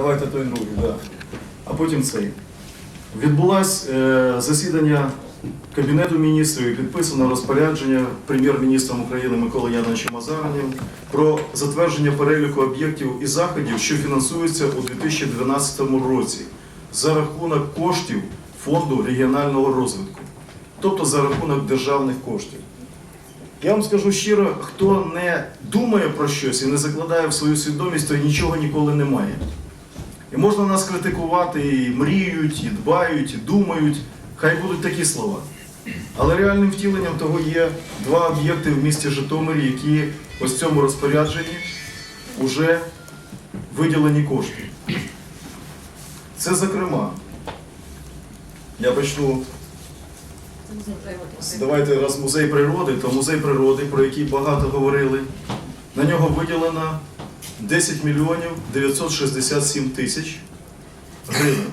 Давайте той другий, да. а потім цей. Відбулось е, засідання Кабінету міністрів і підписано розпорядження прем'єр-міністром України Миколи Яновичем Азаренєм про затвердження переліку об'єктів і заходів, що фінансуються у 2012 році за рахунок коштів Фонду регіонального розвитку, тобто за рахунок державних коштів. Я вам скажу щиро, хто не думає про щось і не закладає в свою свідомість, то нічого ніколи немає. Можна нас критикувати, і мріють, і дбають, і думають. Хай будуть такі слова. Але реальним втіленням того є два об'єкти в місті Житомирі, які ось в цьому розпорядженні вже виділені кошти. Це, зокрема, я почну Давайте раз музей природи, то музей природи, про який багато говорили, на нього виділено 10 мільйонів 967 тисяч гривень.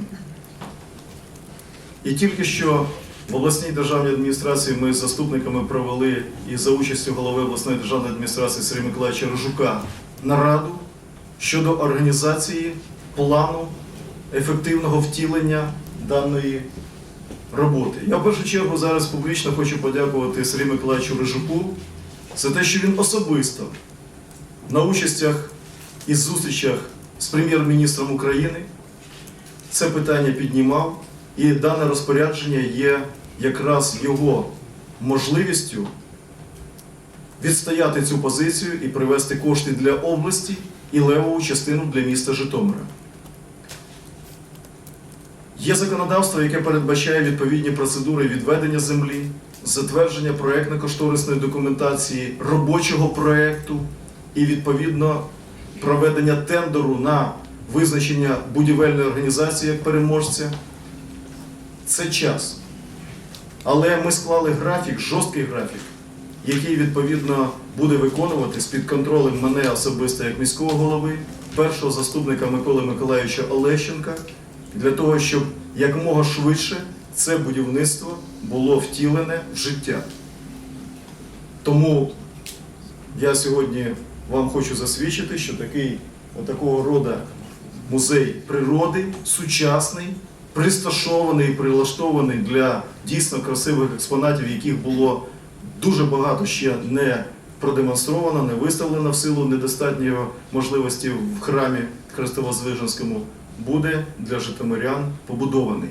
І тільки що в обласній державній адміністрації ми з заступниками провели і за участю голови обласної державної адміністрації Сергія Миколаївича Рожука нараду щодо організації плану ефективного втілення даної роботи. Я в першу чергу зараз публічно хочу подякувати Сергію Миколаївичу Рижуку за те, що він особисто на участях і зустрічах з прем'єр-міністром України це питання піднімав, і дане розпорядження є якраз його можливістю відстояти цю позицію і привести кошти для області і левову частину для міста Житомира. Є законодавство, яке передбачає відповідні процедури відведення землі, затвердження проєктно-кошторисної документації, робочого проєкту і відповідно проведення тендеру на визначення будівельної організації як переможця. Це час. Але ми склали графік, жорсткий графік, який відповідно буде виконуватись під контролем мене особисто як міського голови, першого заступника Миколи Миколаївича Олещенка, для того, щоб якомога швидше це будівництво було втілене в життя. Тому я сьогодні вам хочу засвідчити, що такий отакого роду музей природи, сучасний, присташований прилаштований для дійсно красивих експонатів, яких було дуже багато ще не продемонстровано, не виставлено в силу недостатньої можливості в храмі Христово-Звиженському, буде для житомирян побудований.